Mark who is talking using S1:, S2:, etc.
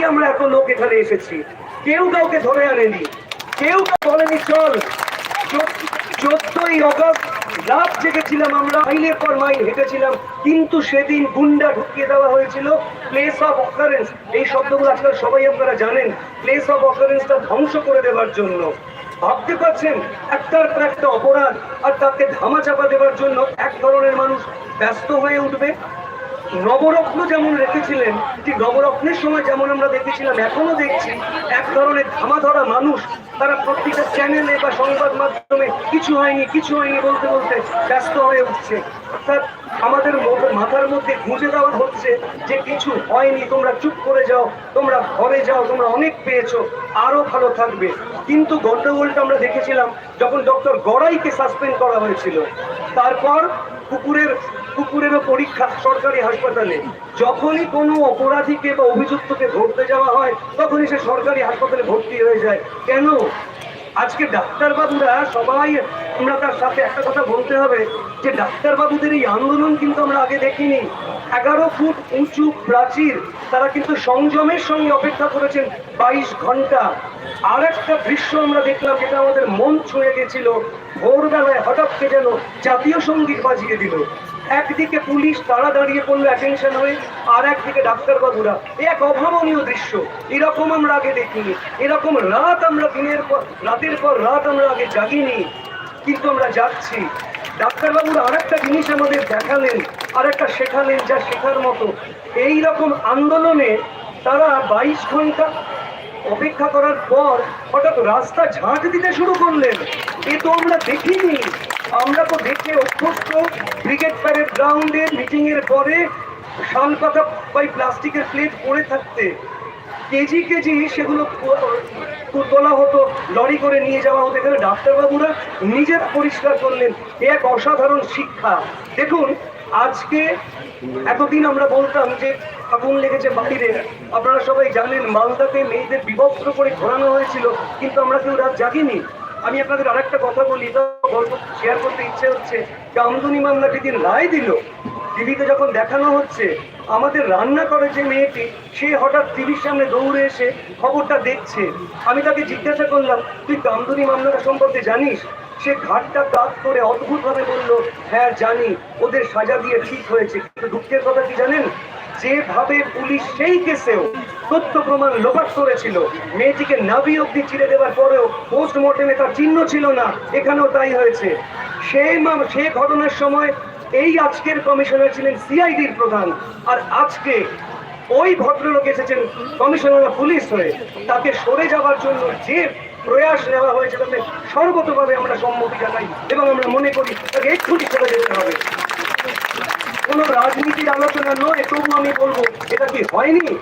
S1: তাই আমরা এত লোক এখানে এসেছি। কেউ কাউকে ধরে আনেনি। কেউ বলেনি, চল। চোদ্দই অগস্ট, রাত জেগেছিলাম আমরা মাইলের পর মাইল হেঁটেছিলাম। কিন্তু সেদিন গুন্ডা ঢুকিয়ে দেওয়া হয়েছিল। প্লেস অফ অকারেন্স এই শব্দগুলো আজকাল সবাই আপনারা জানেন। প্লেস অফ অকারেন্সটা ধ্বংস করে দেওয়ার জন্য। ভাবতে পারছেন? একটার পর একটা অপরাধ, আর তাকে ধামা চাপা দেওয়ার জন্য এক ধরনের মানুষ ব্যস্ত হয়ে উঠবে? নবরত্ন যেমন রেখেছিলেন, ঠিক নবরত্নের সময় যেমন আমরা দেখেছিলাম এখনও দেখছি এক ধরনের ধামা ধরা মানুষ, তারা প্রত্যেকটা চ্যানেলে বা সংবাদ মাধ্যমে কিছু হয়নি কিছু হয়নি বলতে বলতে ব্যস্ত হয়ে উঠছে। অর্থাৎ আমাদের মাথার মধ্যে গুঁজে দেওয়া হচ্ছে যে কিছু হয়নি, তোমরা চুপ করে যাও, তোমরা ঘরে যাও, তোমরা অনেক পেয়েছ, আরও ভালো থাকবে। কিন্তু গন্ডগোলটা আমরা দেখেছিলাম যখন ডক্টর গড়াইকে সাসপেন্ড করা হয়েছিল। তারপর কুকুরের সরকারি হাসপাতালে। যখনই কোনো অপরাধীকে বা অভিযুক্তকে ধরতে যাওয়া হয়, তখনই সে সরকারি হাসপাতালে ভর্তি হয়ে যায়। কেন? আজকে ডাক্তার বাবুরা সবাই, আমরা তার সাথে একটা কথা বলতে হবে যে ডাক্তার বাবুদের এই আন্দোলন কিন্তু আমরা আগে দেখিনি। এগারো ফুট উঁচু প্রাচীর, তারা কিন্তু সংযমের সঙ্গে অপেক্ষা করেছেন বাইশ ঘণ্টা। আর একটা দৃশ্য আমরা দেখলাম, যেটা আমাদের মন ছুঁয়ে গেছিল। ভোরবেলায় হঠাৎ যেন জাতীয় সংগীত বাজিয়ে দিল। একদিকে পুলিশ তারা দাঁড়িয়ে পড়ল অ্যাটেনশন হয়ে, আর একদিকে ডাক্তারবাবুরা। এক অভাবনীয় দৃশ্য। এরকম আমরা আগে দেখিনি। এরকম রাত আমরা দিনের পর, রাতের পর রাত আমরা আগে জাগিনি। কিন্তু আমরা যাচ্ছি ডাক্তারবাবুরা আর একটা জিনিস আমাদের দেখালেন আর একটা শেখালেন যা শেখার মতো। এই রকম আন্দোলনে তারা বাইশ ঘণ্টা অপেক্ষা করার পর হঠাৎ রাস্তা ঝাঁট দিতে শুরু করলেন। এ তো আমরা দেখিনি। আমরা তো দেখে অভ্যস্ত ক্রিকেট প্যারেড গ্রাউন্ডে মিটিং এর পরে শাল পাতা বা প্লাস্টিকের প্লেট পড়ে থাকতে। কেজি কেজি সেগুলো তোলা হতো, লরি করে নিয়ে যাওয়া হতো। এখানে ডাক্তারবাবুরা নিজেরা পরিষ্কার করলেন। এ এক অসাধারণ শিক্ষা। দেখুন, আজকে এতদিন আমরা বলতাম যে আগুন লেগেছে বাইরে আপনারা সবাই জানেন, মালদাতে মেয়েদের বিভক্ত করে ঘোরানো হয়েছিল, কিন্তু আমরা কেউ রাত জাগিনি। আমি আপনাদের আরেকটা কথা বলি গল্প শেয়ার করতে ইচ্ছে হচ্ছে যে আমদনি মামলা যেদিন রায় দিল টিভিতে যখন দেখানো হচ্ছে, আমাদের রান্না করে যে মেয়েটি, সে হঠাৎ টিভির সামনে দৌড়ে এসে খবরটা দেখছে। আমি তাকে জিজ্ঞাসা করলাম, তুই কামদুনি মামলাটা সম্পর্কে জানিস? সে ঘাটটা কাজ করে অদ্ভুতভাবে বলল হ্যাঁ জানি, ওদের সাজা দিয়ে ঠিক হয়েছে, কিন্তু দুঃখের কথা কি জানেন? যেভাবে পুলিশ সেই কেসেও তথ্য প্রমাণ লোপাট করেছিল। মেয়েটিকে নাভি অব্দি চিড়ে দেওয়ার পরেও পোস্টমর্টেমে তার চিহ্ন ছিল না। এখানেও তাই হয়েছে। সেই মাম- সে ঘটনার সময় এই আজকের কমিশনার ছিলেন সিআইডির প্রধান। আর আজকে ওই ভদ্রলোক এসেছেন কমিশনার অফ পুলিশ হয়ে। তাকে সরে যাওয়ার জন্য যে প্রয়াস নেওয়া হয়েছে তাতে সর্বতভাবে আমরা সম্মতি জানাই এবং আমরা মনে করি তাকে এক্ষুনি সরে যেতে হবে। কোনো রাজনীতির আলোচনা নয় তবু আমি বলব, এটা কি হয়নি?